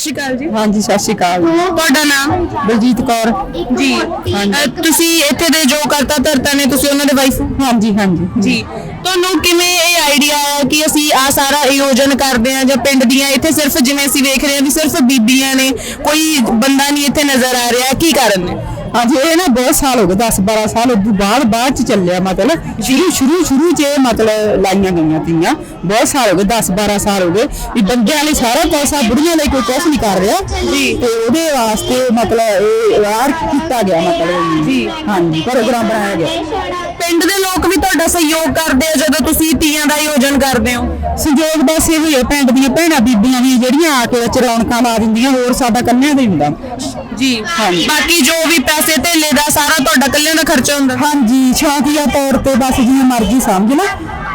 ਸ਼੍ਰੀ ਅਕਾਲ ਜੀ। ਹਾਂਜੀ ਸਤਿ ਸ਼੍ਰੀ ਅਕਾਲ। ਤੁਹਾਡਾ ਨਾਮ? ਬਲਜੀਤ ਕੌਰ। ਜੀ। ਅ, ਤੁਸੀਂ ਇੱਥੇ ਦੇ ਜੋ ਕਰਤਾ ਧਰਤਾ ਨੇ ਤੁਸੀਂ ਉਹਨਾਂ ਦੇ ਵਾਈਫ ਹਾਂਜੀ ਹਾਂਜੀ। ਜੀ। ਤੁਹਾਨੂੰ ਕਿਵੇਂ ਇਹ ਆਈਡੀਆ ਆਇਆ ਕਿ ਅਸੀਂ ਆ ਸਾਰਾ ਆਯੋਜਨ ਕਰਦੇ ਹਾਂ ਜਾਂ ਪਿੰਡ ਦੀਆਂ ਇੱਥੇ ਸਿਰਫ ਜਿਵੇਂ ਅਸੀਂ ਵੇਖ ਰਹੇ ਹਾਂ ਵੀ ਸਿਰਫ ਬੀਬੀਆਂ ਨੇ ਕੋਈ ਬੰਦਾ ਨਹੀਂ ਇੱਥੇ ਨਜ਼ਰ ਆ ਰਿਹਾ ਕੀ ਕਾਰਨ ਨੇ? ਹਾਂਜੀ ਇਹ ਨਾ ਬਹੁਤ ਸਾਲ ਹੋ ਗਏ 10 12 ਸਾਲ ਉਦੋਂ ਬਾਅਦ ਬਾਅਦ ਚ ਚੱਲਿਆ ਮਤਲਬ ਸ਼ੁਰੂ ਸ਼ੁਰੂ ਸ਼ੁਰੂ ਚ ਇਹ ਮਤਲਬ ਲਾਈਆਂ ਗਈਆਂ ਤੀਆਂ। ਬਹੁਤ ਸਾਲ ਹੋ ਗਏ 10 12 ਸਾਲ ਹੋ ਗਏ। ਵੀ ਬੰਦਿਆਂ ਲਈ ਸਾਰਾ ਪੈਸਾ ਬੁੜੀਆਂ ਲਈ ਕੋਈ ਕੁਛ ਨਹੀਂ ਕਰ ਰਿਹਾ। ਜੀ। ਤੇ ਉਹਦੇ ਵਾਸਤੇ ਮਤਲਬ ਇਹ ਵਾਰ ਕੀਤਾ ਗਿਆ ਮਤਲਬ ਜੀ। ਹਾਂਜੀ ਪ੍ਰੋਗਰਾਮ ਬਣਾਇਆ ਗਿਆ। ਪਿੰਡ ਦੇ ਲੋਕ ਵੀ ਤੁਹਾਡਾ ਸਹਿਯੋਗ ਕਰਦੇ ਆ ਜਦੋਂ ਤੁਸੀਂ ਤੀਆਂ ਦਾ ਆਯੋਜਨ ਕਰਦੇ ਹੋ। ਸੰਯੋਗ ਬਸ ਇਹ ਹੋਇਆ ਪਿੰਡ ਦੀਆਂ ਭੈਣਾਂ ਬੀਬੀਆਂ ਵੀ ਜਿਹੜੀਆਂ ਆ ਕੇ ਵਿੱਚ ਰੌਣਕਾਂ ਲਾ ਦਿੰਦੀਆਂ ਹੋਰ ਸਾਡਾ ਕੰਨਿਆਂ ਦਾ ਹੀ ਹੁੰਦਾ। ਜੀ। ਹਾਂਜੀ। ਬਾਕੀ ਜੋ ਵੀ ਪੈਸੇ ਧੇਲੇ ਦਾ ਸਾਰਾ ਤੁਹਾਡਾ ਇਕੱਲਿਆਂ ਦਾ ਖਰਚਾ ਹੁੰਦਾ। ਹਾਂਜੀ ਸ਼ੌਕੀਆ ਤੌਰ ਤੇ ਬਸ ਜਿਵੇਂ ਮਰਜ਼ੀ ਸਮਝ ਲਾ।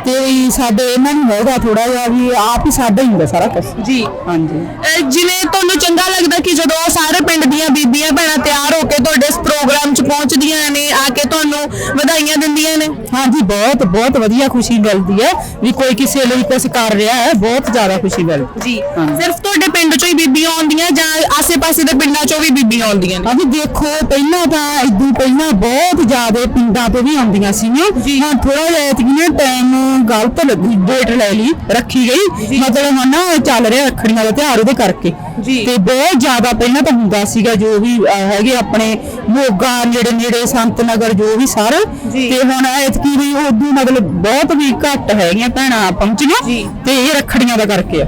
ਤੇ ਸਾਡੇ ਇਹਨਾਂ ਨੂੰ ਹੈਗਾ ਥੋੜਾ ਜਿਹਾ ਵੀ ਆਪ ਹੀ ਸਾਡਾ ਹੀ ਹੁੰਦਾ ਸਾਰਾ ਕੁਝ ਜੀ। ਹਾਂਜੀ। ਜਿਵੇਂ ਤੁਹਾਨੂੰ ਚੰਗਾ ਲੱਗਦਾ ਕਿ ਜਦੋਂ ਉਹ ਸਾਰੇ ਪਿੰਡ ਦੀਆਂ ਬੀਬੀਆਂ ਭੈਣਾਂ ਤਿਆਰ ਹੋ ਕੇ ਤੁਹਾਡੇ ਇਸ ਪ੍ਰੋਗਰਾਮ 'ਚ ਪਹੁੰਚਦੀਆਂ ਨੇ ਆ ਕੇ ਤੁਹਾਨੂੰ ਵਧਾਈਆਂ ਦਿੰਦੀਆਂ ਨੇ? ਹਾਂਜੀ ਬਹੁਤ ਬਹੁਤ ਵਧੀਆ ਖੁਸ਼ੀ ਮਿਲਦੀ ਹੈ ਵੀ ਕੋਈ ਕਿਸੇ ਲਈ ਕੁਝ ਕਰ ਰਿਹਾ ਹੈ ਬਹੁਤ ਜ਼ਿਆਦਾ ਖੁਸ਼ੀ ਮਿਲਦੀ ਜੀ। ਸਿਰਫ ਤੁਹਾਡੇ ਪਿੰਡ 'ਚੋਂ ਹੀ ਬੀਬੀਆਂ ਆਉਂਦੀਆਂ ਜਾਂ ਆਸੇ-ਪਾਸੇ ਦੇ ਪਿੰਡਾਂ 'ਚੋਂ ਵੀ ਬੀਬੀਆਂ ਆਉਂਦੀਆਂ ਨੇ? ਹਾਂਜੀ ਦੇਖੋ ਪਹਿਲਾਂ ਤਾਂ ਇਦੋਂ ਪਹਿਲਾਂ ਬਹੁਤ ਜ਼ਿਆਦਾ ਪਿੰਡਾਂ ਤੋਂ ਵੀ ਆਉਂਦੀਆਂ ਸੀਗੀਆਂ। ਹਾਂ ਥੋੜਾ ਜਿਹਾ ਇਤਨਾ ਟਾਈਮ ਗਲਤ ਲੱਗੀ ਡੇਟ ਲੈ ਲਈ ਰੱਖੀ ਗਈ। ਮਤਲਬ ਹੁਣ ਚੱਲ ਰਿਹਾ ਰੱਖੜੀਆਂ ਦਾ ਤਿਉਹਾਰ ਉਹਦੇ ਕਰਕੇ। ਤੇ ਬਹੁਤ ਜ਼ਿਆਦਾ ਪਹਿਲਾਂ ਤਾਂ ਹੁੰਦਾ ਸੀਗਾ ਜੋ ਵੀ ਹੈਗੇ ਆਪਣੇ ਮੋਗਾ ਨੇੜੇ ਨੇੜੇ ਸੰਤ ਨਗਰ ਜੋ ਵੀ ਸਾਰਾ। ਤੇ ਹੁਣ ਐਤਕੀ ਵੀ ਉਦੋਂ ਮਤਲਬ ਬਹੁਤ ਵੀ ਘੱਟ ਹੈਗੀਆਂ ਭੈਣਾਂ ਪਹੁੰਚੀਆਂ। ਤੇ ਇਹ ਰੱਖੜੀਆਂ ਦਾ ਕਰਕੇ ਆ।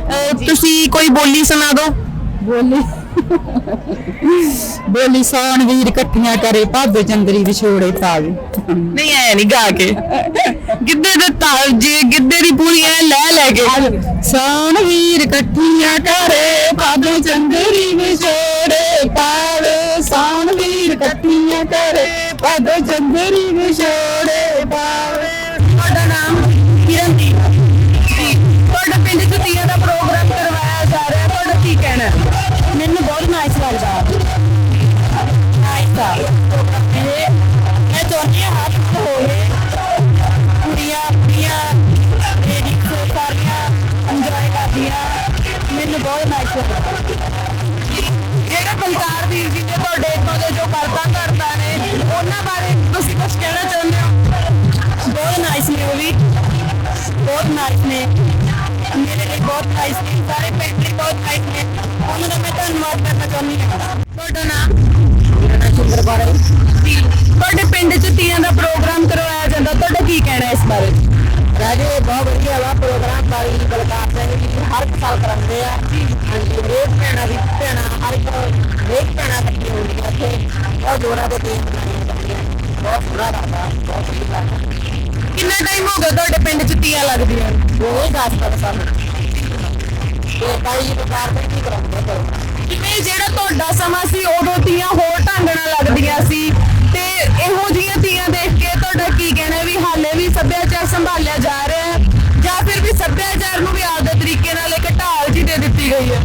ਤੁਸੀਂ ਕੋਈ ਬੋਲੀ ਸੁਣਾ ਦਿਓ। ਬੋਲੀ। ਬੋਲੀ ਸੌਣ ਵੀਰ ਇਕੱਠੀਆਂ ਕਰੇ ਭਾਦੋ ਚੰਦਰੀ ਵਿਛੋੜੇ ਪਾਵੇ ਨਹੀਂ ਐ ਨਹੀਂ ਗਾ ਕੇ। ਗਿੱਧੇ ਦੇ ਤਾਲ ਜੇ ਗਿੱਧੇ ਦੀ ਪੂਰੀ ਐ ਲੈ ਲੈ ਕੇ। ਸੌਣ ਵੀਰ ਇਕੱਠੀਆਂ ਕਰੇ ਭਾਦੋ ਚੰਦਰੀ ਵਿਛੋੜੇ ਪਾਵੇ। ਸੌਣ ਵੀਰ ਇਕੱਠੀਆਂ ਕਰੇ ਭਾਦੋ ਚੰਦਰੀ ਵਿਛੋੜੇ ਨਾਈਸ ਨੇ। ਮੇਰੇ ਲਈ ਬਹੁਤ ਨਾਈਸ ਨੇ ਸਾਰੇ ਪਿੰਡ ਲਈ ਬਹੁਤ ਨਾਈਸ ਨੇ। ਉਹਨਾਂ ਦਾ ਮੈਂ ਧੰਨਵਾਦ ਕਰਨਾ ਚਾਹੁੰਦੀ ਹਾਂ। ਤੁਹਾਡਾ ਨਾਮ ਸੁੰਦਰ ਬਾਰੇ ਤੁਹਾਡੇ ਪਿੰਡ 'ਚ ਤੀਆਂ ਦਾ ਪ੍ਰੋਗਰਾਮ ਕਰਵਾਇਆ ਜਾਂਦਾ। ਤੁਹਾਡਾ ਕੀ ਕਹਿਣਾ ਇਸ ਬਾਰੇ? ਰਾਜੇ ਬਹੁਤ ਵਧੀਆ ਵਾ ਪ੍ਰੋਗਰਾਮ ਬਾਈ ਬਲਕਾਰ ਸਿੰਘ ਜੀ ਹਰ ਸਾਲ ਕਰਾਉਂਦੇ ਆ। ਹਾਂਜੀ ਰੇਟ ਭੈਣਾਂ ਦੀ ਭੈਣਾਂ ਹਰ ਇੱਕ ਰੇਟ ਭੈਣਾਂ ਇਕੱਠੀ ਹੁੰਦੀਆਂ ਇੱਥੇ। ਬਹੁਤ ਜੋਰਾਂ ਦੇ ਟੀਮ ਬਣਾਈਆਂ ਜਾਂਦੀਆਂ ਬਹੁਤ ਸੋਹਣਾ ਲੱਗਦਾ ਬਹੁਤ ਵਧੀਆ ਲੱਗਦਾ। ਕਿੰਨਾ ਟਾਈਮ ਹੋ ਗਿਆ ਤੁਹਾਡੇ ਪਿੰਡ 'ਚ ਤੀਆਂ ਲੱਗਦੀਆਂ? ਉਹ ਹੀ ਦੱਸ ਕਰ ਸਾਨੂੰ ਤੇ ਬਾਈ ਬਲਕਾਰ ਸਿੰਘ ਜੀ ਕਰਾਉਂਦੇ ਪ੍ਰੋਗਰਾਮ ਜਿਵੇਂ ਜਿਹੜਾ ਤੁਹਾਡਾ ਸਮਾਂ ਸੀ ਉਦੋਂ ਤੀਆਂ ਹੋਰ ਢੰਗ ਨਾਲ ਲੱਗਦੀਆਂ ਸੀ। ਤੇ ਇਹੋ ਜਿਹੀਆਂ ਤੀਆਂ ਦੇਖ ਕੇ ਤੁਹਾਡਾ ਕੀ ਕਹਿਣਾ ਵੀ ਹਾਲੇ ਵੀ ਸੱਭਿਆਚਾਰ ਸੰਭਾਲਿਆ ਜਾ ਰਿਹਾ ਹੈ? ਜਾਂ ਫਿਰ ਵੀ ਸੱਭਿਆਚਾਰ ਨੂੰ ਵੀ ਆਪਦੇ ਤਰੀਕੇ ਨਾਲ ਇੱਕ ਢਾਲ ਜੀ ਦੇ ਦਿੱਤੀ ਗਈ ਹੈ?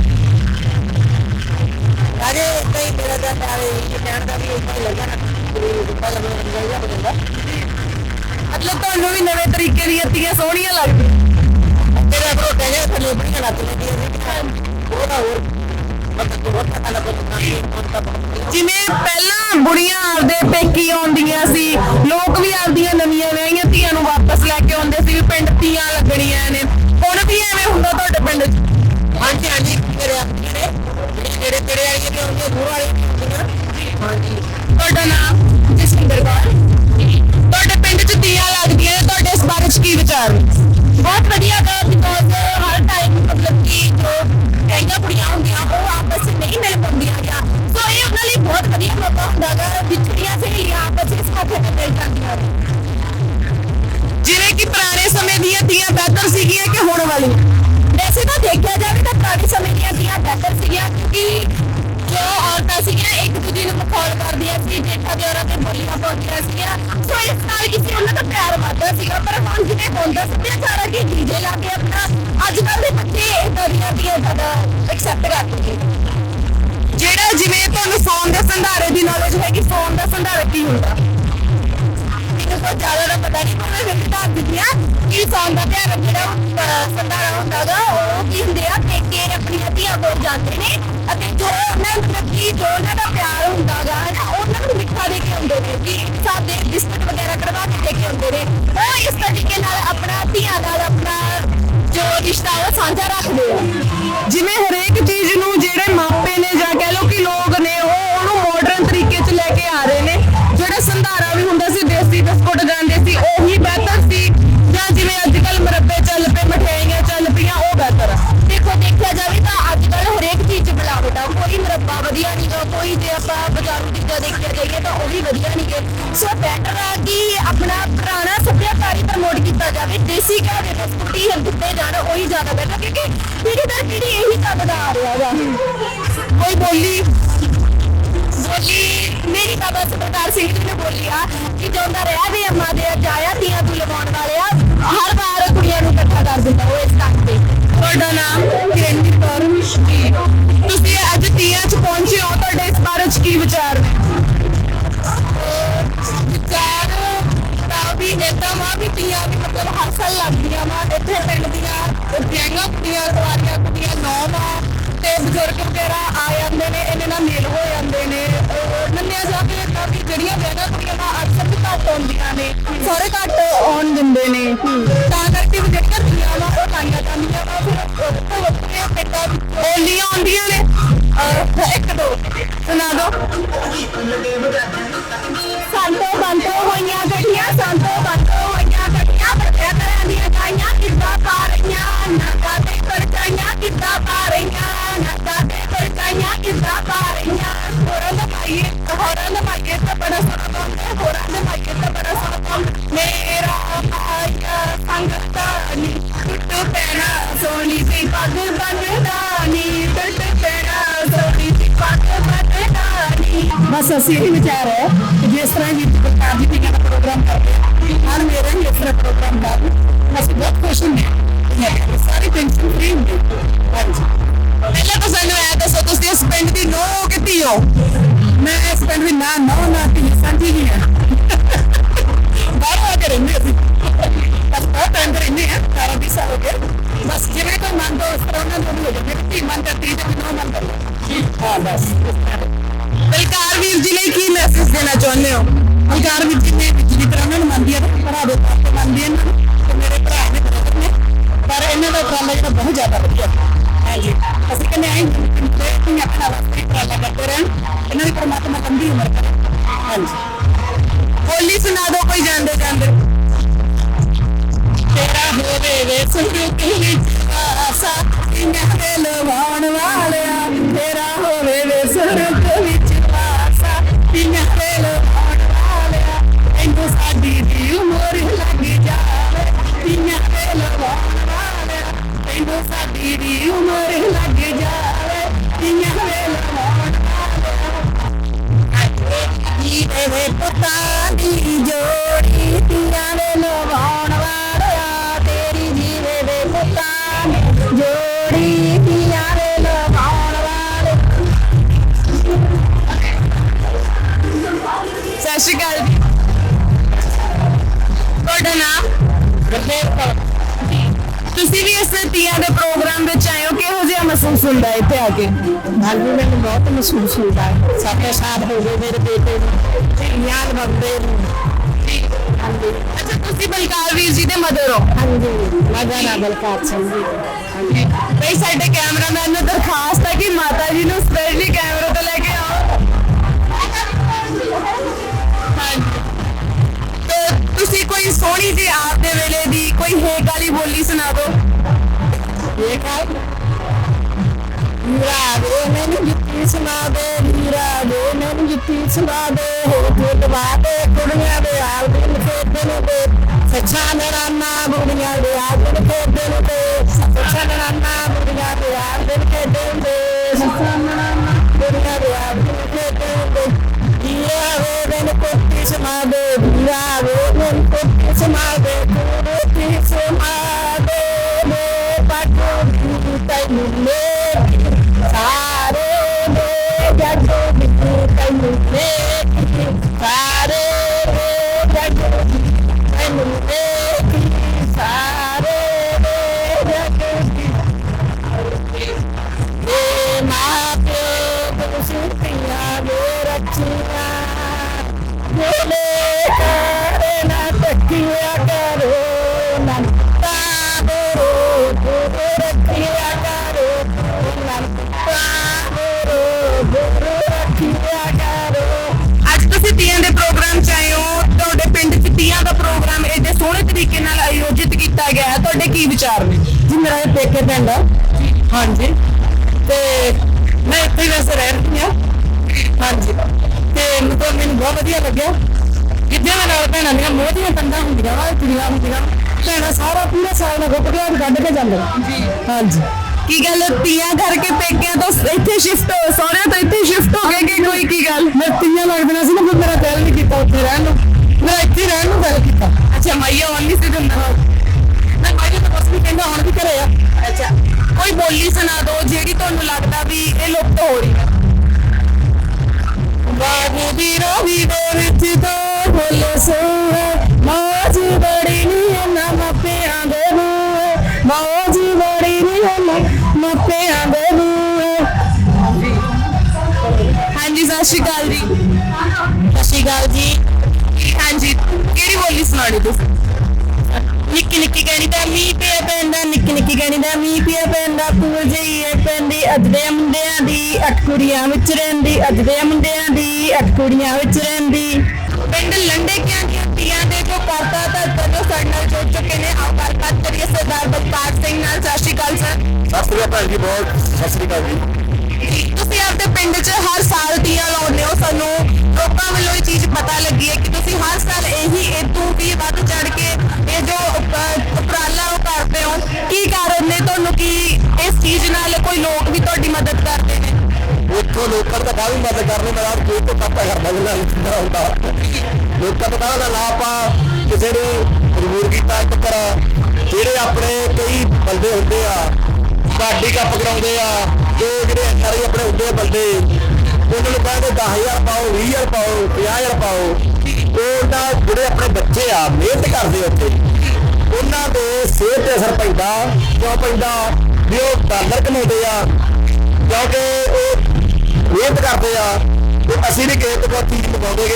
ਰਾਜੇ ਕਈ ਮੇਰਾ ਦਾ ਪਿਆਰੇ ਇਹ ਕਹਿਣ ਦਾ ਵੀ ਇੱਕ ਹੀ ਲੱਗਾ ਨਾ। ਕਿ ਰੁਪਾ ਲੰਮਾ ਲੰਗਾ ਜਿਹਾ ਹੋ ਜਾਂਦਾ ਮਤਲਬ ਤੁਹਾਨੂੰ ਵੀ ਨਵੇਂ ਤਰੀਕੇ ਦੀਆਂ ਤੀਆਂ ਸੋਹਣੀਆਂ ਲੱਗਦੀਆਂ। ਤੇਰਾ ਬਰੋ ਕਹਿੰਦੇ ਥੱਲੇ ਬੜੀਆਂ ਲੱਗ ਲੱਗੀਆਂ ਸੀ ਉਹ ਨਾ ਹੋਰ। ਮਤਲਬ ਪਤਾ ਲੱਗਾ ਤਾਂ ਵਧੀਆ। ਜਿਵੇਂ ਪਹਿਲਾਂ ਬੁੜੀਆਂ ਆਪਦੇ ਪੇਕੀ ਆਉਂਦੀਆਂ ਸੀ ਲੋਕ ਵੀ ਆਪਦੀਆਂ ਨਵੀਆਂ ਵਿਆਹੀਆਂ ਧੀਆਂ ਨੂੰ ਵਾਪਸ ਲੈ ਕੇ ਆਉਂਦੇ ਸੀ ਵੀ ਪਿੰਡ ਤੀਆਂ ਲੱਗਣੀਆਂ ਨੇ। ਹੁਣ ਵੀ ਐਵੇਂ ਹੁੰਦਾ ਤੁਹਾਡੇ ਪਿੰਡ 'ਚ? ਹਾਂਜੀ ਹਾਂਜੀ ਮੇਰੇ ਆਪਣੇ ਜਿਹੜੇ ਤੇਰੇ ਵਾਲੀਆਂ ਵੀ ਆਉਂਦੀਆਂ ਦੂਰ ਵਾਲੀਆਂ ਹਾਂਜੀ। ਤੁਹਾਡਾ ਨਾਮ? ਜਸਵਿੰਦਰ ਕੌਰ। 'ਚ ਤੀਆਂ ਲੱਗਦੀਆਂ ਨੇ ਤੁਹਾਡੇ ਇਸ ਬਾਰੇ 'ਚ ਕੀ ਵਿਚਾਰ ਨੇ ਬਹੁਤ ਵਧੀਆ ਗਾ ਬਿਕੋਜ਼ ਹਰ ਟਾਈਮ ਮਤਲਬ ਕਿ ਜੋ ਕਈਆਂ ਕੁੜੀਆਂ ਹੁੰਦੀਆਂ ਉਹ ਆਪਸ ਵਿੱਚ ਨਹੀਂ ਮਿਲ ਪਾਉਂਦੀਆਂ ਜਾਂ ਸੋ ਇਹ ਉਹਨਾਂ ਲਈ ਬਹੁਤ ਵਧੀਆ ਮੌਕਾ ਹੁੰਦਾ ਗਾ ਵਿਛੜੀਆਂ ਸਹੇਲੀਆਂ ਆਪਸ ਵਿੱਚ ਇਕੱਠੇ ਹੋ ਮਿਲ ਜਾਂਦੀਆਂ ਨੇ ਜਿਵੇਂ ਕਿ ਪੁਰਾਣੇ ਸਮੇਂ ਦੀਆਂ ਤੀਆਂ ਬਿਹਤਰ ਸੀਗੀਆਂ ਕਿ ਹੁਣ ਵਾਲੀਆਂ ਮੈਂ ਵੈਸੇ ਤਾਂ ਦੇਖਿਆ ਜਾਵੇ ਤਾਂ ਪੁਰਾਣੇ ਸਮੇਂ ਦੀਆਂ ਧੀਆਂ ਬਿਹਤਰ ਸੀਗੀਆਂ ਕਿਉਂਕਿ ਜੋ ਔਰਤਾਂ ਸੀਗੀਆਂ, ਇੱਕ ਦੂਜੇ ਨੂੰ ਮਖੌਲ ਕਰਦੀਆਂ ਸੀ ਜੇਠਾ ਦੇ ਔਰਾਂ ਤੇ ਬੋਲੀਆਂ ਪਾਉਂਦੀਆਂ ਸੀਗੀਆਂ। ਸੋ ਇਸ ਨਾਲ ਕਿਸੇ ਉਹਨਾਂ ਦਾ ਪਿਆਰ ਵੱਧਦਾ ਸੀਗਾ, ਪਰ ਹੁਣ ਜਿਵੇਂ ਹੁੰਦਾ ਸੱਭਿਆਚਾਰ ਆ ਕਿ ਡੀਜੇ ਲਾ ਕੇ ਆਪਣਾ ਅੱਜ ਕੱਲ ਦੇ ਬੱਚੇ ਇਦਾਂ ਦੀਆਂ ਧੀਆਂ ਜ਼ਿਆਦਾ ਐਕਸੈਪਟ ਕਰਦੇ ਨੇ ਜਿਹੜਾ ਜਿਵੇਂ ਤੁਹਾਨੂੰ ਫੋਨ ਦੇ ਸੰਧਾਰੇ ਦੀ ਨੌਲੇਜ ਹੈਗੀ ਸੌਣ ਦਾ ਸੰਧਾਰਾ ਕੀ ਹੁੰਦਾ? ਮੈਂ ਫਿਰ ਦੱਸ ਦਿੰਦੀ ਆ ਕਿ ਸੌਣ ਦਾ ਜਿਹੜਾ ਸੰਧਾਰਾ ਹੁੰਦਾ ਗਾ, ਉਹ ਕੀ ਹੁੰਦੇ ਆ, ਪੇਕੇ ਆਪਣੀਆਂ ਧੀਆਂ ਕੋਲ ਜਾਂਦੇ ਨੇ, ਅਤੇ ਜੋ ਉਹਨਾਂ ਨੂੰ ਕੀ ਜੋ ਉਹਨਾਂ ਦਾ ਪਿਆਰ ਹੁੰਦਾ ਗਾ ਉਹਨਾਂ ਨੂੰ ਮਿੱਠਾ ਦੇ ਕੇ ਆਉਂਦੇ ਨੇ ਕਿ ਸਾਡੇ ਬਿਸਕਟ ਵਗੈਰਾ ਕਢਵਾ ਕੇ ਦੇ ਕੇ ਆਉਂਦੇ ਨੇ। ਉਹ ਇਸ ਤਰੀਕੇ ਨਾਲ ਆਪਣਾ ਧੀਆਂ ਨਾਲ ਆਪਣਾ ਜੋ ਰਿਸ਼ਤਾ, ਉਹ ਸਾਂਝਾ ਰੱਖਦੇ ਆ। ਜਿਵੇਂ ਹਰੇਕ ਚੀਜ਼ ਨੂੰ ਜਿਹੜੇ ਮਾਪੇ ਨੇ ਜਾਂ ਕਹਿ ਲਓ ਕਿ ਲੋਕ ਸੋ ਬੈਟਰ ਆ ਕਿ ਆਪਣਾ ਪੁਰਾਣਾ ਸੱਭਿਆਚਾਰ ਪ੍ਰਮੋਟ ਕੀਤਾ ਜਾਵੇ, ਦੇਸੀ ਘਿਓ ਦੇ ਬਿਸਕੁਟ ਦਿੱਤੇ ਜਾਣ, ਉਹੀ ਜ਼ਿਆਦਾ ਬੈਟਰ ਕਿਉਂਕਿ ਪੀੜ੍ਹੀ ਦਰ ਪੀੜ੍ਹੀ ਇਹੀ ਚੱਲਦਾ ਆ ਰਿਹਾ ਗਾ। ਕੋਈ ਬੋਲੀ? ਬੋਲੀ, ਮੇਰੀ ਬਾਬਾ ਸਰਦਾਰ ਸਿੰਘ ਜੀ ਨੇ ਬੋਲੀ ਆ ਕਿ ਜਿਉਂਦਾ ਰਿਹਾ ਵੀ ਅੰਮਾ ਦੇ ਜਾਇਆ ਤੀਆਂ ਤੂੰ ਲਵਾਉਣ ਵਾਲੇ ਆ ਹਰ ਵਾਰ ਕੁੜੀਆਂ ਨੂੰ ਇਕੱਠਾ ਕਰ ਦਿੰਦਾ ਉਹ ਇਸ ਤੱਕ ਤੇ। ਤੁਹਾਡਾ ਨਾਮ ਕਿਰਨਜੀਤ ਕੌਰ। ਮਿਸ਼ਕੀ ਤੁਸੀਂ ਅੱਜ ਤੀਆਂ 'ਚ ਪਹੁੰਚੇ ਹੋ, ਤੁਹਾਡੇ ਇਸ ਬਾਰੇ 'ਚ ਕੀ ਵਿਚਾਰ ਨੇ? ਤਾਂ ਵਾ ਵੀ ਤੀਆਂ ਵੀ ਮਤਲਬ ਹਰ ਸਾਲ ਲੱਗਦੀਆਂ ਵਾ ਇੱਥੇ ਪਿੰਡ ਦੀਆਂ ਵਿਆਹੀਆਂ ਕੁੜੀਆਂ ਸਵਾਰੀਆਂ ਕੁੜੀਆਂ ਨੌਵਾਂ ਤੇ ਬਜ਼ੁਰਗ ਵਗੈਰਾ ਆ ਜਾਂਦੇ ਨੇ ਇਹਨਾਂ ਨਾਲ ਮੇਲ ਹੋ ਜਾਂਦੇ ਨੇ ਅਹ ਮੰਨਿਆ ਜਾਵੇ ਤਾਂ ਵੀ ਜਿਹੜੀਆਂ ਵਿਆਹੀਆਂ ਕੁੜੀਆਂ ਦਾ ਅਕਸਰ ਵੀ ਘੱਟ ਆਉਂਦੀਆਂ ਨੇ ਸਾਰੇ ਘੱਟ ਆਉਣ ਦਿੰਦੇ ਨੇ ਤਾਂ ਕਰਕੇ ਵੀ ਜਿਹੜੀਆਂ ਤੀਆਂ ਵਾ ਉਹ ਲਾਈਆਂ ਜਾਂਦੀਆਂ ਵਾ ਫਿਰ ਉੱਥੇ ਵੱਖਰੇ ਪਿੰਡਾਂ ਵਿੱਚ ਬੋਲੀਆਂ ਆਉਂਦੀਆਂ ਨੇ ਇੱਕ ਦੋ ਬਸ ਅਸੀਂ ਇਹ ਵਿਚਾਰ ਹੈ ਕਿ ਜਿਸ ਤਰ੍ਹਾਂ ਵੀ ਸਰਕਾਰ ਦੀ ਟੀਕਾ ਦਾ ਪ੍ਰੋਗਰਾਮ ਕਰਦੇ ਹਾਂ ਹਰ ਮੇਰੇ ਇਸ ਤਰ੍ਹਾਂ ਪ੍ਰੋਗਰਾਮ ਕਰਨ ਅਸੀਂ ਬਹੁਤ ਖੁਸ਼ ਹੁੰਦੇ ਹਾਂ ਸਾਰੀ ਟੈਨਸ਼ਨ ਫ੍ਰੀ ਹੁੰਦੀ ਹਾਂਜੀ। ਪਹਿਲਾਂ ਤਾਂ ਸਾਨੂੰ ਇਹ ਦੱਸੋ, ਤੁਸੀਂ ਇਸ ਪਿੰਡ ਦੀ ਨੋ ਕਿ ਹੋ ਮੈਂ ਇਸ ਪਿੰਡ ਦੀ ਨਾ ਨੌ, ਨਾ ਤੀ ਸਾਂਝੀ ਹੀ ਹਾਂ। ਬਾਹਰੋਂ ਆ ਕੇ ਰਹਿੰਦੇ ਅਸੀਂ। ਬਸ ਬਹੁਤ ਟਾਈਮ ਤੇ ਰਹਿੰਦੇ ਹਾਂ 18 20 ਸਾਲ ਹੋ ਗਏ। ਬਸ ਜਿਵੇਂ ਕੋਈ ਮੰਨਦਾ ਉਸ ਤਰ੍ਹਾਂ ਉਹਨਾਂ ਨੂੰ ਹੋ ਜਾਂਦੇ ਕਿ ਧੀ ਮੰਨ ਤੇ ਤੀ ਤੇ ਹਾਂ, ਬਸ। ਬਲਕਾਰ ਵੀਰ ਜੀ ਲਈ ਕੀ ਮੈਸੇਜ ਦੇਣਾ ਚਾਹੁੰਦੇ ਹੋ? ਹਲਕਾਰ ਵਿੱਚ ਜਿੰਨੇ ਜਿੰਨੀ ਤਰ੍ਹਾਂ ਉਹਨਾਂ ਨੂੰ ਮੰਨਦੀ ਆ ਭਰਾ ਦੇ ਤੌਰ ਤੇ ਮੰਨਦੀ ਇਹਨਾਂ ਨੂੰ ਤੇ ਮੇਰੇ ਭਰਾ ਨੇ ਬਰਦਰ ਨੇ ਪਰ ਇਹਨਾਂ ਦਾ ਉਪਰਾਲਾ ਜਿਹੜਾ ਬਹੁਤ ਜ਼ਿਆਦਾ ਵਧੀਆ ਹਾਂਜੀ। ਅਸੀਂ ਕਹਿੰਦੇ ਆਂ ਕਿ ਆਪਣਾ ਵਾਸਤੇ ਉਪਰਾਲਾ ਕਰਦੇ ਰਹਿਣ। ਇਹਨਾਂ ਦੀ ਪਰਮਾਤਮਾ ਲੰਬੀ ਉਮਰ ਕਰੇ। ਹਾਂਜੀ। ਬੋਲੀ ਸੁਣਾ ਦਿਓ ਕੋਈ ਜਾਂਦੇ ਜਾਂਦੇ। ਤੇਰਾ ਹੋਵੇ ਵੇ ਸੁਰਤ ਵਿੱਚ ਆਸਾ ਇਹਨਾਂ ਦੇ ਲਵਾਉਣ ਵਾਲਿਆ? ਆਸਾ ਇਹਨਾਂ ਦੇ ਵਾਲਿਆ ਇਹਨੂੰ ਸਾਡੀ ਦੀ ਉਮਰ ਲੱਗ ਜਾਵੇ। ਇਹਨਾਂ ਦੇ ਲਵਾਉਣ ਵਾਲਿਆ ਇਹਨੂੰ ਸਾਡੀ ਦੀ ਉਮਰ ਲੱਗ ਸ਼੍ਰੀ ਅਕਾਲ ਤੁਹਾਡਾ ਨਾਮ? ਤੁਸੀਂ ਵੀ ਇਸ ਤੀਆਂ ਦੇ ਪ੍ਰੋਗਰਾਮ ਵਿੱਚ ਆਏ ਹੋ ਕਿਹੋ ਜਿਹਾ ਮਹਿਸੂਸ ਹੁੰਦਾ ਹੈ ਇੱਥੇ ਆ ਕੇ? ਹਾਂਜੀ ਮੈਨੂੰ ਬਹੁਤ ਮਹਿਸੂਸ ਹੁੰਦਾ ਹੈ। ਸਾਡੇ ਸਾਥ ਹੋ ਗਏ ਮੇਰੇ ਬੇਟੇ ਨੂੰ ਯਾਦ ਬੰਦੇ ਨੂੰ। ਹਾਂਜੀ। ਅੱਛਾ ਤੁਸੀਂ ਬਲਕਾਰ ਵੀਰ ਜੀ ਦੇ ਮਦਰ ਹੋ? ਹਾਂਜੀ ਮਜ਼ਾ ਨਾ ਬਲਕਾਰ ਸਿੰਘ ਜੀ। ਬਈ ਸਾਡੇ ਕੈਮਰਾਮੈਨ ਨੂੰ ਦਰਖਾਸਤ ਹੈ ਕਿ ਮਾਤਾ ਜੀ ਨੂੰ ਸਪੈਸ਼ਲੀ ਕੈਮਰੇ ਤੁਸੀਂ ਕੋਈ ਸੋਹਣੀ ਜੀ ਆਪ ਦੇ ਵੇਲੇ ਦੀ ਕੋਈ ਹੇਕ ਵਾਲੀ ਬੋਲੀ ਸੁਣਾ ਦਿਓ ਇਹ ਕਾਲ ਵੀਰਾ ਦੇ ਮੈਨੂੰ ਜੁੱਤੀ ਸੁਣਾ ਦੇ ਵੀਰਾ ਦੇ ਮੈਨੂੰ ਜੁੱਤੀ ਸੁਣਾ ਦੇ ਹੋ ਤੇ ਦਵਾ ਦੇ ਕੁੜੀਆਂ ਦੇ ਆਲ ਦਿਨ ਖੇਡਦੇ ਨੇ ਤੇ। ਸੱਚਾ ਨਰਾਨਾ ਬੁੜੀਆਂ ਦੇ ਆਲ ਦਿਨ ਖੇਡਦੇ ਨੇ ਤੇ। ਸੱਚਾ ਨਰਾਨਾ ਉਹਨਾਂ ਤਰੀਕੇ ਨਾਲ ਆਯੋਜਿਤ ਕੀਤਾ ਗਿਆ ਹੈ। ਤੁਹਾਡੇ ਕੀ ਵਿਚਾਰ ਨੇ? ਜੀ ਮੇਰਾ ਇਹ ਪੇਕੇ ਪਿੰਡ ਆ। ਹਾਂਜੀ। ਤੇ ਮੈਂ ਇੱਥੇ ਵੈਸੇ ਰਹਿ ਰਹੀ ਹਾਂ ਹਾਂਜੀ। ਤੇ ਮੈਨੂੰ ਮੈਨੂੰ ਬਹੁਤ ਵਧੀਆ ਲੱਗਿਆ। ਕਿੱਦਾਂ ਦੇ ਨਾਲ ਭੈਣਾਂ ਦੀਆਂ ਮੋਹਦੀਆਂ ਤੰਦਾਂ ਹੁੰਦੀਆਂ ਵਾ ਕੁੜੀਆਂ ਹੁੰਦੀਆਂ। ਭੈਣਾਂ ਸਾਰਾ ਪੂਰਾ ਸਾਲ ਦਾ ਗੁੱਪ ਗਿਆ ਕੱਢ ਕੇ ਜਾਂਦੇ ਜੀ ਹਾਂਜੀ। ਕੀ ਗੱਲ ਤੀਆਂ ਕਰਕੇ ਪੇਕਿਆਂ ਤੋਂ ਇੱਥੇ ਸ਼ਿਫਟ ਹੋ ਸਹੁਰਿਆਂ ਤੋਂ ਇੱਥੇ ਸ਼ਿਫਟ ਹੋ ਗਏ ਕਿ ਕੋਈ ਕੀ ਗੱਲ? ਮੈਂ ਤੀਆਂ ਲੱਗਦੀਆਂ ਸੀ ਨਾ ਫਿਰ ਮੇਰਾ ਦਿਲ ਨਹੀਂ ਕੀਤਾ ਉੱਥੇ ਰਹਿਣ ਨੂੰ। ਮੇਰਾ ਇੱਥੇ ਰਹਿਣ ਨੂੰ ਦਿਲ ਕੀਤਾ। ਅੱਛਾ, ਮਾਈਆ ਆਉਣ ਨਹੀਂ ਸੀ ਦਿੰਦਾ। ਮੈਂ ਮਾਈ ਤਾਂ ਬਸ ਵੀ ਕਹਿੰਦਾ ਹੁਣ ਵੀ ਘਰੇ ਆ। ਅੱਛਾ, ਕੋਈ ਬੋਲੀ ਸੁਣਾ ਦਿਓ, ਜਿਹੜੀ ਤੁਹਾਨੂੰ ਲੱਗਦਾ ਵੀ ਇਹ ਲੁਪਤ ਹੋ ਰਹੀ ਹੈ। ਬਾਬੂ ਦੀ ਰਾਵੀ ਦੇ ਵਿੱਚ ਤੋਂ ਫੁੱਲ ਸੋਹੇ ਮੌਜ ਬੜੀ ਨੀ ਨਾ ਮਪਿਆਂ ਦੇ ਬੂਏ ਮੌਜ ਬੜੀ ਨੀ ਨਾ ਮਪਿਆਂ ਦੇ ਬੂਏ ਹਾਂਜੀ, ਸਤਿ ਸ਼੍ਰੀ ਅਕਾਲ ਜੀ। ਸਤਿ ਸ਼੍ਰੀ ਅਕਾਲ ਜੀ। ਕਿਹੜੀ ਬੋਲੀ ਸੁਣਾਣੀ ਤੁਸੀਂ? ਨਿੱਕੀ ਨਿੱਕੀ ਕਹਿਣੀ ਦਾ ਮੀਂਹ ਪਿਆ ਪੈਂਦਾ ਨਿੱਕੀ ਨਿੱਕੀ ਕਹਿਣੀ ਦਾ ਮੀਂਹ ਪਿਆ ਪੈਂਦਾ ਪੂਰ ਜਈਏ ਪੈਂਦੀ ਅੱਜ ਦੇ ਮੁੰਡਿਆਂ ਦੀ ਅੱਠ ਕੁੜੀਆਂ ਵਿੱਚ ਰਹਿੰਦੀ ਅੱਜ ਦੇ ਮੁੰਡਿਆਂ ਦੀ ਅੱਠ ਕੁੜੀਆਂ ਵਿੱਚ ਰਹਿੰਦੀ। ਪਿੰਡ ਲੰਡੇ ਕਿਆਂ ਦੀਆਂ ਤੀਆਂ ਦੇ ਜੋ ਕਰਤਾ ਤਾਂ ਤਦੋਂ ਸਾਡੇ ਨਾਲ ਜੁੜ ਚੁੱਕੇ ਨੇ ਆਓ ਗੱਲਬਾਤ ਕਰੀਏ ਸਰਦਾਰ ਬਲਕਾਰ ਸਿੰਘ ਨਾਲ। ਸਤਿ ਸ਼੍ਰੀ ਅਕਾਲ ਸਰ। ਸਤਿ ਸ੍ਰੀ ਅਕਾਲ ਜੀ ਬਹੁਤ ਸਤਿ ਸ੍ਰੀ ਅਕਾਲ ਜੀ। ਤੁਸੀਂ ਆਪਣੇ ਪਿੰਡ 'ਚ ਹਰ ਸਾਲ ਤੀਆਂ ਲਾਉਂਦੇ ਹੋ ਸਾਨੂੰ। ਲੋਕਾਂ ਵੱਲੋਂ ਇਹ ਚੀਜ਼ ਪਤਾ ਲੱਗੀ ਹੈ ਕਿ ਤੁਸੀਂ ਹਰ ਸਾਲ ਇਹੀ ਇਦੋਂ ਵੀ ਵੱਧ ਚੜ ਕੇ ਇਹ ਜੋ ਉਪਰਾਲਾ ਉਹ ਕਰਦੇ ਹੋ। ਕੀ ਕਾਰਨ ਨੇ? ਤੁਹਾਨੂੰ ਕੀ ਇਸ ਚੀਜ਼ ਨਾਲ ਕੋਈ ਲੋਕ ਵੀ ਤੁਹਾਡੀ ਮਦਦ ਕਰਦੇ ਨੇ? ਉੱਥੋਂ ਲੋਕਾਂ ਦਾ ਕਾਹਦੀ ਮਦਦ ਕਰਨੀ? ਮੈਂ ਕੋਈ ਤੋਂ ਕੱਪਾ ਕਰਦਾ ਜਿੰਨਾ ਲਿਖਦਾ ਹੁੰਦਾ ਲੋਕਾਂ ਦਾ ਕਾਹਦਾ ਨਾ ਆਪਾਂ ਕਿਸੇ ਨੂੰ ਮਜਬੂਰ ਕੀਤਾ ਇੱਕ ਤਰ੍ਹਾਂ। ਜਿਹੜੇ ਆਪਣੇ ਕਈ ਬੰਦੇ ਹੁੰਦੇ ਆ ਕਬੱਡੀ ਕੱਪ ਕਰਾਉਂਦੇ ਆ, ਜੋ ਜਿਹੜੇ ਸਾਰੇ ਆਪਣੇ ਹੁੰਦੇ ਆ ਬੰਦੇ ਉਹਨਾਂ ਨੂੰ ਕਹਿੰਦੇ 10000 ਪਾਓ 20000 ਪਾਓ 50000 ਪਾਓ। ਉਹਨਾਂ ਜਿਹੜੇ ਆਪਣੇ ਬੱਚੇ ਆ, ਮਿਹਨਤ ਕਰਦੇ ਉੱਥੇ। ਉਹਨਾਂ ਦੇ ਸਿਹਤ ਤੇ ਅਸਰ ਪੈਂਦਾ, ਕਿਉਂ ਪੈਂਦਾ? ਵੀ ਉਹ ਡਾਲਰ ਕਮਾਉਂਦੇ ਆ ਕਿਉਂਕਿ ਉਹ ਮਿਹਨਤ ਕਰਦੇ ਆ। ਤੇ ਅਸੀਂ ਵੀ ਕਿਸੇ ਤੋਂ ਕੋਈ ਚੀਜ਼ ਮੰਗਾਉਂਦੇ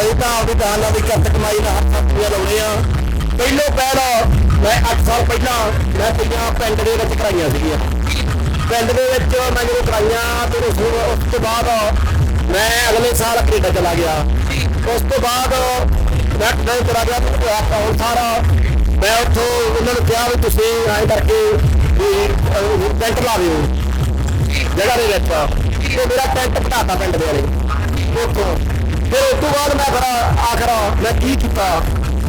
ਅਸੀਂ ਤਾਂ ਆਪਦੀ ਦਾਨ ਨਾਲ ਦੀ ਕਿਰਤ ਕਮਾਈ ਨਾਲ ਹੱਥ ਸੱਤੀਆਂ ਲਾਉਣੇ ਆ। ਪਹਿਲੋਂ ਪਹਿਲਾਂ ਮੈਂ 8 ਸਾਲ ਪਹਿਲਾਂ ਮੈਂ ਤੀਆਂ ਪਿੰਡ ਦੇ ਵਿੱਚ ਕਰਾਈਆਂ ਸੀਗੀਆਂ। ਪਿੰਡ ਦੇ ਵਿੱਚ ਮੈਂ ਜਦੋਂ ਕਰਾਈਆਂ ਤੇ ਉਸ ਉਸ ਤੋਂ ਬਾਅਦ ਮੈਂ ਅਗਲੇ ਸਾਲ ਕੈਨੇਡਾ ਚਲਾ ਗਿਆ। ਉਸ ਤੋਂ ਬਾਅਦ ਮੈਂ ਕੈਨੇਡਾ ਚਲਾ ਗਿਆ ਤੇ ਆਪਾਂ ਹੁਣ ਸਾਰਾ। ਮੈਂ ਉੱਥੋਂ ਉਹਨਾਂ ਨੂੰ ਕਿਹਾ ਵੀ ਤੁਸੀਂ ਐਂ ਕਰਕੇ ਵੀ ਅਹ, ਟੈਂਟ ਲਾ ਦਿਓ। ਜਗ੍ਹਾ ਦੇ ਵਿੱਚ ਤੇ ਮੇਰਾ ਟੈਂਟ ਘਟਾਤਾ ਪਿੰਡ ਦੇ ਵਾਲੇ। ਉੱਥੋਂ। ਫਿਰ ਉਸ ਤੋਂ ਬਾਅਦ ਮੈਂ ਫਿਰ ਆਖਰ ਮੈਂ ਕੀ ਕੀਤਾ?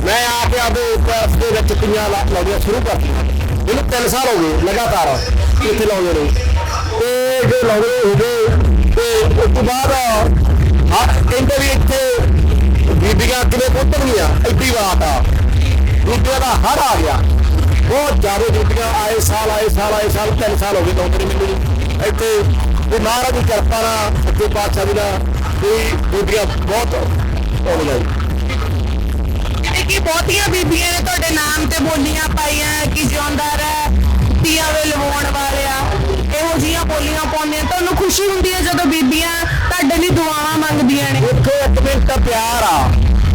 ਮੈਂ ਆ ਕੇ ਆਪਦੇ ਪੈਸ ਦੇ ਵਿੱਚ ਤੀਆਂ ਲਾ- ਲਾਉਣੀਆਂ ਸ਼ੁਰੂ ਕਰਤੀਆਂ ਮੈਨੂੰ 3 ਸਾਲ ਹੋ ਗਏ ਲਗਾਤਾਰ। ਇੱਥੇ ਲਾਉਂਦੇ ਨੇ? ਤੇ ਜੋ ਲਾਉਂਦੇ ਹੋ ਗਏ ਤੇ ਉਸ ਤੋਂ ਬਾਅਦ ਆ ਕਹਿੰਦੇ ਵੀ ਇੱਥੇ ਬੀਬੀਆਂ ਕਿਵੇਂ ਪਹੁੰਚਣਗੀਆਂ? ਐਡੀ ਬਾਤ ਆ। ਬੀਬੀਆਂ ਦਾ ਹੜ ਆ ਗਿਆ। ਬਹੁਤ ਜ਼ਿਆਦਾ ਬੀਬੀਆਂ ਆਏ ਸਾਲ ਆਏ ਸਾਲ ਆਏ ਸਾਲ, ਤਿੰਨ ਸਾਲ ਹੋ ਗਏ ਲਾਉਂਦੇ ਮੈਨੂੰ। ਇੱਥੇ ਤੇ ਮਹਾਰਾਜ ਦੀ ਕਿਰਪਾ ਨਾਲ ਸੱਚੇ ਪਾਤਸ਼ਾਹ ਦੀ ਨਾਲ ਕੋਈ ਬੀਬੀਆਂ ਬਹੁਤ ਹੋ ਜੀ ਇਹ ਬਹੁਤੀਆਂ ਬੀਬੀਆਂ ਨੇ ਤੁਹਾਡੇ ਨਾਮ ਤੇ ਬੋਲੀਆਂ ਪਾਈਆਂ, ਕਿ ਜਿਉਂਦਾ ਰਹਿ ਤੀਆਂ ਵੇ ਲਵਾਉਣ ਵਾਲਿਆ ਇਹੋ ਜੀਆਂ ਬੋਲੀਆਂ ਪਾਉਂਦੇ ਤੁਹਾਨੂੰ ਖੁਸ਼ੀ ਹੁੰਦੀ ਹੈ ਜਦੋਂ ਬੀਬੀਆਂ ਤੁਹਾਡੇ ਲਈ ਦੁਆਵਾਂ ਮੰਗਦੀਆਂ ਨੇ। ਇੱਥੇ ਇੱਕ ਮਿੰਟ ਪਿਆਰ ਆ,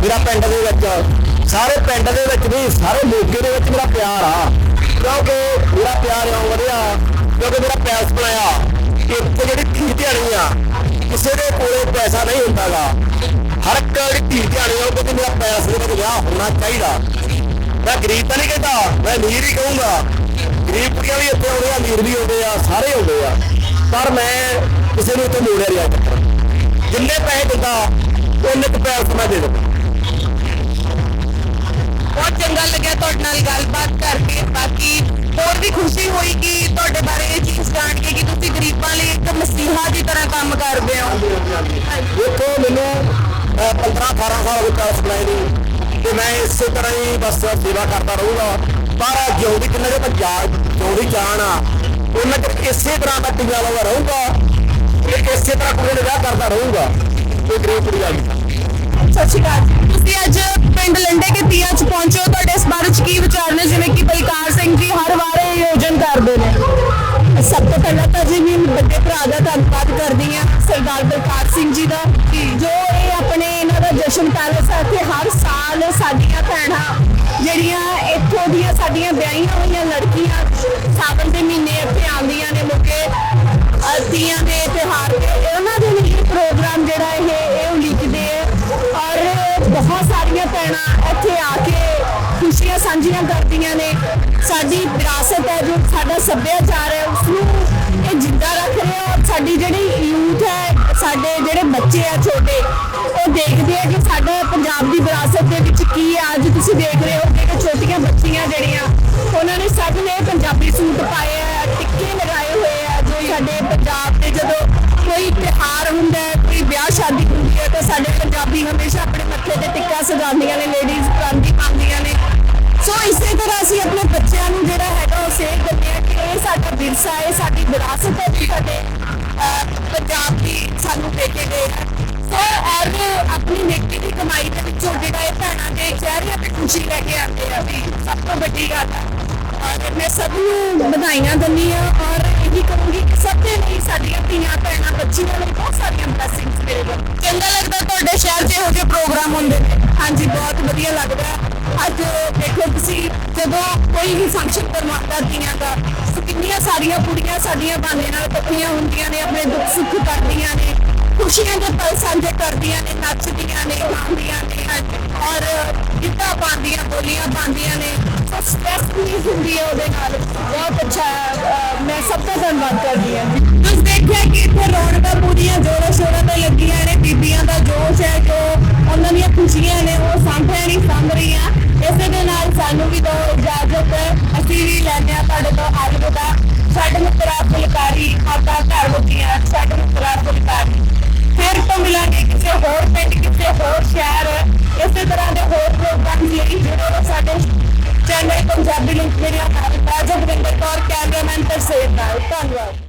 ਮੇਰਾ ਪਿੰਡ ਦੇ ਵਿੱਚ। ਸਾਰੇ ਪਿੰਡ ਦੇ ਵਿੱਚ ਨਹੀਂ, ਸਾਰੇ ਮੋਗੇ ਦੇ ਵਿੱਚ ਮੇਰਾ ਪਿਆਰ ਆ। ਕਿਉਂਕਿ ਮੇਰਾ ਪਿਆਰ ਇਉਂ ਵਧਿਆ, ਕਿਉਂਕਿ ਮੇਰਾ ਪੈਸ ਬਣਾਇਆ। ਇੱਕ ਜਿਹੜੀ ਧੀ ਧਿਆਣੀ ਆ, ਕਿਸੇ ਦੇ ਕੋਲੇ ਪੈਸਾ ਨਹੀਂ ਹੁੰਦਾਗਾ। ਹਰ ਇੱਕ ਜਿਹੜੀ ਧੀ ਧਿਆਣੀ ਆ, ਉਹ ਕਹਿੰਦੀ ਮੇਰਾ ਪੈਸੇ ਦੇ ਵਿੱਚ ਵਿਆਹ ਹੋਣਾ ਚਾਹੀਦਾ। ਮੈਂ ਗਰੀਬ ਤਾਂ ਨਹੀਂ ਕਹਿੰਦਾ, ਮੈਂ ਅਮੀਰ ਹੀ ਕਹੂੰਗਾ। ਗਰੀਬ ਕੁੜੀਆਂ ਵੀ ਇੱਥੇ ਆਉਂਦੇ ਆ ਅਮੀਰ ਵੀ ਆਉਂਦੇ ਆ ਸਾਰੇ ਆਉਂਦੇ ਆ। ਪਰ ਮੈਂ ਕਿਸੇ ਨੂੰ ਇੱਥੇ ਮੋੜਿਆ ਨਹੀਂ ਅੱਜ ਤੱਕ ਜਿੰਨੇ ਪੈਸੇ ਦਿੰਦਾ ਉਹਨੇ ਕੁ ਪੈਸੇ ਮੈਂ ਦੇ ਦਿੰਦਾ ਬਹੁਤ ਚੰਗਾ ਲੱਗਿਆ ਤੁਹਾਡੇ ਨਾਲ ਗੱਲਬਾਤ ਕਰਕੇ। ਬਾਕੀ ਹੋਰ ਵੀ ਖੁਸ਼ੀ ਹੋਈ ਕਿ ਤੁਹਾਡੇ ਬਾਰੇ ਇਹ ਚੀਜ਼ ਜਾਣ ਕੇ ਕਿ ਤੁਸੀਂ ਗਰੀਬਾਂ ਲਈ ਇੱਕ ਮਸੀਹਾ ਦੀ ਤਰ੍ਹਾਂ ਕੰਮ ਕਰਦੇ ਹੋ। ਦੇਖੋ ਮੈਨੂੰ 15 18 ਸਾਲ ਹੋ ਗਏ ਪੈਸੇ ਬਣਾਏ ਨਹੀਂ ਤੇ ਮੈਂ ਇਸੇ ਤਰ੍ਹਾਂ ਹੀ ਬਸ ਸੇਵਾ ਕਰਦਾ ਰਹੂੰਗਾ। ਪਰ ਜਿਉਂਦੀ ਕਿੰਨਾ ਜੇ ਮੈਂ ਜਾ- ਜਿਉਂਦੀ ਜਾਣ ਆ, ਉਹਨਾਂ ਚਿਰ ਇਸੇ ਤਰ੍ਹਾਂ ਦਾ ਟੀਆ ਲਾਉਂਦਾ ਰਹੂੰਗਾ, ਤੇ ਇਸੇ ਤਰ੍ਹਾਂ ਕੁੜੀ ਦੇ ਵਿਆਹ ਕਰਦਾ ਰਹੂੰਗਾ ਕੋਈ ਗਰੀਬ ਕੁੜੀ ਆ ਗਈ। ਸਤਿ ਸ਼੍ਰੀ ਅਕਾਲ ਤੁਸੀਂ ਅੱਜ ਪਿੰਡ ਲੰਡੇ ਕੇ ਤੀਆਂ ਚ ਪਹੁੰਚੇ ਹੋ ਤੁਹਾਡੇ ਇਸ ਬਾਰੇ ਚ ਕੀ ਵਿਚਾਰ ਨੇ? ਜਿਵੇਂ ਕਿ ਬਲਕਾਰ ਸਿੰਘ ਜੀ ਹਰ ਵਾਰ ਇਹ ਆਯੋਜਨ ਕਰਦੇ ਨੇ। ਸਭ ਤੋਂ ਪਹਿਲਾਂ ਤਾਂ ਜੀ ਮੈਂ ਵੱਡੇ ਭਰਾ ਦਾ ਧੰਨਵਾਦ ਕਰਦੀ ਹਾਂ, ਸਰਦਾਰ ਬਲਕਾਰ ਸਿੰਘ ਜੀ ਦਾ। ਜੋ ਸਾਡੀਆਂ ਵਿਆਹੀਆਂ ਹੋਈਆਂ ਲੜਕੀਆਂ ਸਾਵਣ ਦੇ ਮਹੀਨੇ ਇੱਥੇ ਆਉਂਦੀਆਂ ਨੇ ਮੁਕੇ ਤੀਆਂ ਦੇ ਤਿਉਹਾਰ ਤੇ। ਉਹਨਾਂ ਦੇ ਲਈ ਇਹ ਪ੍ਰੋਗਰਾਮ ਜਿਹੜਾ ਇਹ ਇਹ ਉਲੀਕਦੇ ਹੈ ਔਰ ਬਹੁਤ ਸਾਰੀਆਂ ਭੈਣਾਂ ਇੱਥੇ ਆ ਕੇ ਖੁਸ਼ੀਆਂ ਸਾਂਝੀਆਂ ਕਰਦੀਆਂ ਨੇ। ਸਾਡੀ ਵਿਰਾਸਤ ਹੈ, ਜੋ ਸਾਡਾ ਸੱਭਿਆਚਾਰ ਹੈ ਉਸ ਨੂੰ ਇਹ ਜਿੰਦਾ ਰੱਖ ਰਿਹਾ ਔਰ ਸਾਡੀ ਜਿਹੜੀ ਯੂਥ ਹੈ, ਸਾਡੇ ਜਿਹੜੇ ਬੱਚੇ ਆ ਛੋਟੇ, ਉਹ ਦੇਖਦੇ ਆ ਕਿ ਸਾਡਾ ਪੰਜਾਬ ਦੀ ਵਿਰਾਸਤ ਦੇ ਵਿੱਚ ਕੀ ਹੈ ਅੱਜ ਤੁਸੀਂ ਦੇਖ ਰਹੇ ਹੋ ਕਿ ਕੋਈ ਤਿਉਹਾਰ ਹੁੰਦਾ ਹੈ, ਕੋਈ ਵਿਆਹ ਸ਼ਾਦੀ ਹੁੰਦੀ ਹੈ, ਤਾਂ ਸਾਡੇ ਪੰਜਾਬੀ ਹਮੇਸ਼ਾ ਆਪਣੇ ਮੱਥੇ ਤੇ ਟਿੱਕਾ ਸਜਾਉਂਦੀਆਂ ਨੇ ਲੇਡੀਜ਼ ਪਰਾਂਦੀ ਪਾਉਂਦੀਆਂ ਨੇ। ਸੋ ਇਸੇ ਤਰ੍ਹਾਂ ਅਸੀਂ ਆਪਣੇ ਬੱਚਿਆਂ ਨੂੰ ਜਿਹੜਾ ਹੈਗਾ ਉਹ ਸੇਧ ਦਿੰਦੇ ਆ ਕਿ ਇਹ ਸਾਡਾ ਵਿਰਸਾ ਹੈ ਸਾਡੀ ਵਿਰਾਸਤ ਹੈ ਜੋ ਸਾਡੇ ਪੰਜਾਬ ਦੀ ਸਾਨੂੰ ਦੇ ਕੇ ਗਏ ਸੋ ਔਰ ਆਪਣੀ ਮਿੱਟੀ ਦੀ ਕਮਾਈ ਦੇ ਵਿੱਚੋਂ ਜਿਹੜਾ ਇਹ ਭੈਣਾਂ ਦੇ ਚਿਹਰਿਆਂ ਤੇ ਖੁਸ਼ੀ ਲੈ ਕੇ ਆਉਂਦੇ ਆ ਵੀ ਸਭ ਤੋਂ ਵੱਡੀ ਗੱਲ ਹੈ। ਔਰ ਮੈਂ ਸਭ ਨੂੰ ਵਧਾਈਆਂ ਦਿੰਦੀ ਆ ਔਰ ਇਹ ਵੀ ਸਭ ਦੇ ਲਈ ਸਾਡੀਆਂ ਧੀਆਂ, ਭੈਣਾਂ, ਬੱਚੀਆਂ ਲਈ ਬਹੁਤ ਸਾਰੀਆਂ ਬਲੇਸਿੰਗਸ ਮੇਰੇ ਚੰਗਾ ਲੱਗਦਾ ਤੁਹਾਡੇ ਸ਼ਹਿਰ 'ਚ ਇਹੋ ਜਿਹੇ ਪ੍ਰੋਗਰਾਮ ਹੁੰਦੇ ਨੇ। ਹਾਂਜੀ, ਬਹੁਤ ਵਧੀਆ ਲੱਗਦਾ ਅੱਜ ਦੇਖੋ ਤੁਸੀਂ, ਜਦੋਂ ਕੋਈ ਵੀ ਫੰਕਸ਼ਨ ਕਰਵਾਉਂਦਾ ਧੀਆਂ ਦਾ ਕਿੰਨੀਆਂ ਸਾਰੀਆਂ ਕੁੜੀਆਂ ਸਾਡੀਆਂ ਬਾਣੇ ਨਾਲ ਇਕੱਠੀਆਂ ਹੁੰਦੀਆਂ ਨੇ, ਆਪਣੇ ਦੁੱਖ ਸੁੱਖ ਕਰਦੀਆਂ ਨੇ, ਖੁਸ਼ੀਆਂ ਦੇ ਪਲ ਸਾਂਝੇ ਕਰਦੀਆਂ ਨੇ, ਨੱਚਦੀਆਂ ਨੇ, ਗਾਉਂਦੀਆਂ ਨੇ ਔਰ ਗਿੱਧਾ ਪਾਉਂਦੀਆਂ, ਬੋਲੀਆਂ ਪਾਉਂਦੀਆਂ ਨੇ ਸਟ੍ਰੈਸ ਨਹੀਂ ਹੁੰਦੀ ਹੈ ਉਹਦੇ ਨਾਲ ਬਹੁਤ ਅੱਛਾ ਮੈਂ ਸਭ ਦਾ ਧੰਨਵਾਦ ਕਰਦੀ ਹਾਂ ਤੁਸੀਂ ਦੇਖਿਆ ਕਿ ਇੱਥੇ ਰੌਣਕਾਂ ਪੂਰੀਆਂ ਜੋਰਾਂ ਸ਼ੋਰਾਂ ਤੇ ਲੱਗੀਆਂ ਨੇ ਬੀਬੀਆਂ ਦਾ ਜੋਸ਼ ਹੈ ਜੋ ਉਹਨਾਂ ਦੀਆਂ ਖੁਸ਼ੀਆਂ ਨੇ ਉਹ ਸਾਂਭਿਆ ਨਹੀਂ ਸਾਂਭ ਰਹੀਆਂ ਇਸੇ ਦੇ ਨਾਲ ਸਾਨੂੰ ਵੀ ਦੋ ਇਜਾਜ਼ਤ ਅਸੀਂ ਵੀ ਲੈਣੇ ਆ ਤੁਹਾਡੇ ਤੋਂ ਅਲਵਿਦਾ ਸਾਡੇ ਮਿੱਤਰਾ ਫੁਲਕਾਰੀ ਮਾਤਾ ਘਰ ਮੁਕੀਆਂ ਸਾਡੇ ਮਿੱਤਰਾ ਫੁਲਕਾਰੀ ਫਿਰ ਤੋਂ ਮਿਲਾਂਗੇ ਕਿਸੇ ਹੋਰ ਪਿੰਡ ਕਿਸੇ ਹੋਰ ਸ਼ਹਿਰ ਇਸੇ ਤਰ੍ਹਾਂ ਦੇ ਹੋਰ ਪ੍ਰੋਗਰਾਮ ਲਈ ਜੁੜੇ ਸਾਡੇ ਚੈਨਲ ਪੰਜਾਬੀ ਲਿੰਕ ਮੇਰਾ ਨਾਮ ਹੈ ਜਗਵਿੰਦਰ ਕੌਰ ਕੈਮਰਾਮੈਨ ਤਰਸੇਵ ਨਾਲ। ਧੰਨਵਾਦ।